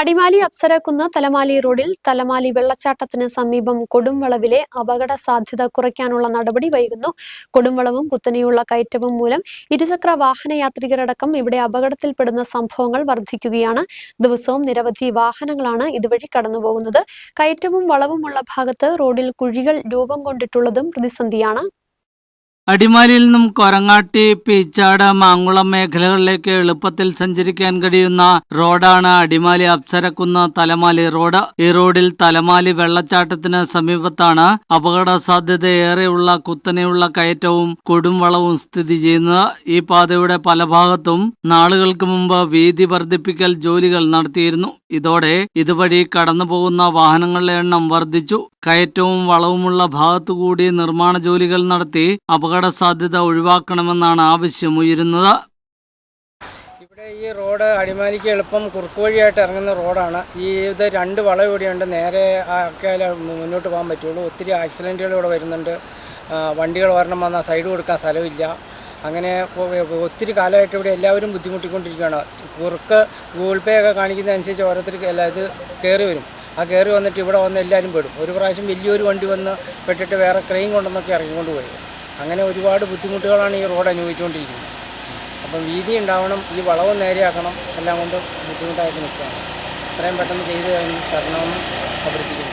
അടിമാലി അപ്സരക്കുന്ന് തലമാലി റോഡിൽ തലമാലി വെള്ളച്ചാട്ടത്തിന് സമീപം കൊടുംവളവിലെ അപകട സാധ്യത കുറയ്ക്കാനുള്ള നടപടി വൈകുന്നു. കൊടുംവളവും കുത്തനെയുള്ള കയറ്റവും മൂലം ഇരുചക്ര വാഹന യാത്രികരടക്കം ഇവിടെ അപകടത്തിൽപ്പെടുന്ന സംഭവങ്ങൾ വർദ്ധിക്കുകയാണ്. ദിവസവും നിരവധി വാഹനങ്ങളാണ് ഇതുവഴി കടന്നുപോകുന്നത്. കയറ്റവും വളവുമുള്ള ഭാഗത്ത് റോഡിൽ കുഴികൾ രൂപം കൊണ്ടിട്ടുള്ളതും പ്രതിസന്ധിയാണ്. അടിമാലിയിൽ നിന്നും കൊരങ്ങാട്ടി പീച്ചാട് മാങ്കുളം മേഖലകളിലേക്ക് എളുപ്പത്തിൽ സഞ്ചരിക്കാൻ കഴിയുന്ന റോഡാണ് അടിമാലി അപ്സരക്കുന്ന് തലമാലി റോഡ്. ഈ റോഡിൽ തലമാലി വെള്ളച്ചാട്ടത്തിന് സമീപത്താണ് അപകട സാധ്യത ഏറെയുള്ള കുത്തനെയുള്ള കയറ്റവും കൊടുംവളവും സ്ഥിതി ചെയ്യുന്നത്. ഈ പാതയുടെ പല ഭാഗത്തും നാളുകൾക്ക് മുമ്പ് വീതി വർദ്ധിപ്പിക്കൽ ജോലികൾ നടത്തിയിരുന്നു. ഇതോടെ ഇതുവഴി കടന്നുപോകുന്ന വാഹനങ്ങളുടെ എണ്ണം വർദ്ധിച്ചു. കയറ്റവും വളവുമുള്ള ഭാഗത്തുകൂടി നിർമ്മാണ ജോലികൾ നടത്തി അപകട സാധ്യത ഒഴിവാക്കണമെന്നാണ് ആവശ്യമുയരുന്നത്. ഇവിടെ ഈ റോഡ് അടിമാലിക്ക് എളുപ്പം കുറുക്ക് വഴിയായിട്ട് ഇറങ്ങുന്ന റോഡാണ്. ഈ ഇത് രണ്ട് വളവ് ഇവിടെയുണ്ട് നേരെ ആക്കിയാൽ മുന്നോട്ട് പോകാൻ പറ്റുള്ളൂ. ഒത്തിരി ആക്സിഡന്റുകൾ ഇവിടെ വരുന്നുണ്ട്. വണ്ടികൾ വരണം വന്നാൽ സൈഡ് കൊടുക്കാൻ സ്ഥലമില്ല. അങ്ങനെ ഒത്തിരി കാലമായിട്ട് ഇവിടെ എല്ലാവരും ബുദ്ധിമുട്ടിക്കൊണ്ടിരിക്കുകയാണ്. കുറുക്ക് ഗൂഗിൾ പേ ഒക്കെ കാണിക്കുന്നതനുസരിച്ച് ഓരോരുത്തർക്ക് എല്ലാ ഇത് കയറി വരും. ആ കയറി വന്നിട്ട് ഇവിടെ വന്ന് എല്ലാവരും പെടും. ഒരു പ്രാവശ്യം വലിയൊരു വണ്ടി വന്ന് പെട്ടിട്ട് വേറെ ക്രെയിൻ കൊണ്ടെന്നൊക്കെ ഇറങ്ങിക്കൊണ്ട് പോയി അങ്ങനെ ഒരുപാട് ബുദ്ധിമുട്ടുകളാണ് ഈ റോഡ് അനുഭവിച്ചുകൊണ്ടിരിക്കുന്നത്. അപ്പം വീതി ഉണ്ടാവണം ഈ വളവും നേരെയാക്കണം എല്ലാം കൊണ്ട് ബുദ്ധിമുട്ടായിട്ട് നിൽക്കുകയാണ്. എത്രയും പെട്ടെന്ന് ചെയ്ത് തരണമെന്ന് അഭ്യർത്ഥിക്കുന്നു.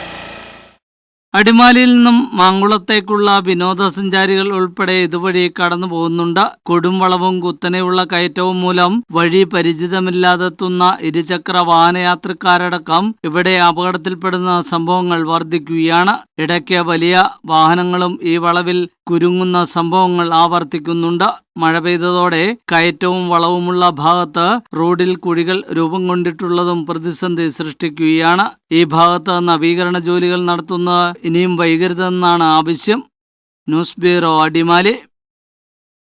അടിമാലിയിൽ നിന്നും മാങ്കുളത്തേക്കുള്ള വിനോദസഞ്ചാരികൾ ഉൾപ്പെടെ ഇതുവഴി കടന്നു പോകുന്നുണ്ട്. കൊടുംവളവും കുത്തനെയുള്ള കയറ്റവും മൂലം വഴി പരിചിതമില്ലാതെത്തുന്ന ഇരുചക്ര വാഹനയാത്രക്കാരടക്കം ഇവിടെ അപകടത്തിൽപ്പെടുന്ന സംഭവങ്ങൾ വർദ്ധിക്കുകയാണ്. ഇടയ്ക്ക് വലിയ വാഹനങ്ങളും ഈ വളവിൽ കുരുങ്ങുന്ന സംഭവങ്ങൾ ആവർത്തിക്കുന്നുണ്ട്. മഴ പെയ്തതോടെ കയറ്റവും വളവുമുള്ള ഭാഗത്ത് റോഡിൽ കുഴികൾ രൂപം കൊണ്ടിട്ടുള്ളതും പ്രതിസന്ധി സൃഷ്ടിക്കുകയാണ്. ഈ ഭാഗത്ത് നവീകരണ ജോലികൾ നടത്തുന്നത് ഇനിയും വൈകരുതെന്നാണ് ആവശ്യം. News bureau Adimali.